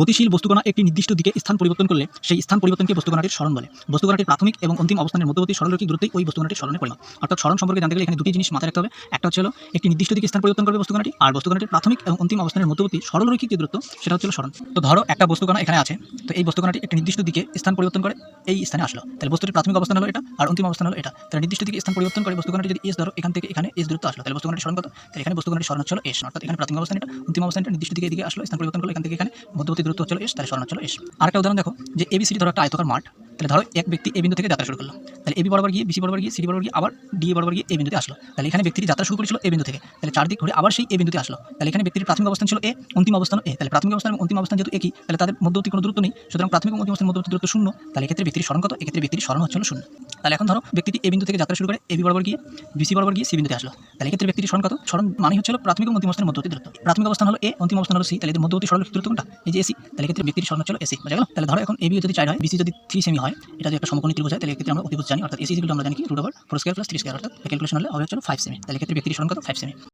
গতিশীল বস্তুকণা একটি নির্দিষ্ট দিকে স্থান পরিবর্তন করলে সেই স্থান পরিবর্তনকে বস্তুকণাটির স্মরণ বলে। বস্তুকণাটির প্রাথমিক এবং অন্তিম অবস্থানের মধ্যবর্তী সরলরৈখিক দূরত্বই ওই বস্তুকণাটির স্মরণের পরিমাপ অর্থাৎ স্মরণ সম্পর্কে জানতে গেলে এখানে দুটি জিনিস মাথায় রাখতে হবে। একটা হচ্ছে একটি নির্দিষ্ট দিকে স্থান পরিবর্তন করবে বস্তুকণাটি আর বস্তুকণাটির প্রাথমিক এবং অন্তিম অবস্থানের মধ্যবর্তী সরলরৈখিক যে দূরত্ব, সেটা হচ্ছে স্মরণ। তো ধরো, একটা বস্তুকণা এখানে আছে, তো এই বস্তুকণাটি একটি নির্দিষ্ট দিকে স্থান পরিবর্তন করে, এই স্থানে আসলো। তাহলে বস্তুটির প্রাথমিক অবস্থান হলো এটা, আর অন্তিম অবস্থান হলো এটা। তাহলে নির্দিষ্ট দিকে স্থান পরিবর্তন করে বস্তুকণাটি যদি এস ধরো, এখান থেকে এখানে এস দূরত্ব আসলো, তাহলে বস্তুকণাটির স্মরণ কত? তাহলে এখানে বস্তুকণাটির স্মরণ হচ্ছে হলো এস অর্থাৎ এখানে প্রাথমিক অবস্থান এটা, অন্তিম অবস্থান এটা নির্দিষ্ট দিকে এদিকে আসলো, স্থান পরিবর্তন করল, এখান থেকে এখানে মধ্যবর্তী দূরত্ব হলো এস তাহলে হচ্ছে হলো এস আরেকটা উদাহরণ দেখো, যে এবিসিডি ধরো একটা আয়তকার মাঠ, তাহলে ধরো এক ব্যক্তি এ বিন্দু থেকে যাত্রা শুরু করল। তাহলে এবি বরাবর গিয়ে বিসি বরাবর গিয়ে সিডি বরাবর গিয়ে আবার ডি বরাবর গিয়ে এ বিন্দুতে আসলো। তাহলে এখানে ব্যক্তিটি যাত্রা শুরু করেছিল এ বিন্দু থেকে। তাহলে চারদিক ঘুরে আবার সেই এ বিন্দুতে আসলো। তাহলে এখানে ব্যক্তির প্রাথমিক অবস্থান ছিল এ অন্তিম অবস্থান এ তাহলে প্রাথমিক অবস্থান এবং অন্তিম অবস্থান যেহেতু একই, তাহলে তাদের মধ্যবর্তী কোনো দূরত্ব নেই। সুতরাং প্রাথমিক অন্তিম অবস্থানের মধ্যবর্তী দূরত্ব শূন্য। তাহলে এক্ষেত্রে ব্যক্তির স্মরণ কত? এক্ষেত্রে ব্যক্তির স্মরণ হচ্ছে হলো শূন্য। তাহলে এখন ধরো ব্যক্তিটি এ বিন্দু থেকে যাত্রা শুরু করে এবি বরাবর গিয়ে বিসি বরাবর গিয়ে সি বিন্দুতে আসলো। তাহলে ক্ষেত্রে ব্যক্তির সরণ কত? সরণ মানে হচ্ছে হলো প্রাথমিক অন্তিম অবস্থানের মধ্যবর্তী দূরত্ব। প্রাথমিক অবস্থান হলো এ অন্তিম অবস্থান হলো সি তাহলে এদের মধ্যবর্তী সরল দূরত্ব কোনটা? এই যে এসি তাহলে ক্ষেত্রে ব্যক্তির সরণ হচ্ছে এসি বোঝা গেল? তাহলে ধরো এখন এবি যদি চার হয় বিসি যদি থ্রি সেমি হয়, এটা যদি একটা সমকোণী ত্রিভুজ হয়, তাহলে ক্ষেত্রে আমরা অতিভুজ জানি, অর্থাৎ এসি আমরা জানি কি root over four square plus three square অর্থাৎ ক্যালকুলেশন হলে হবে হচ্ছে ফাইভ সেমি তাহলে ক্ষেত্রে ব্যক্তির সরণ কত? Five semi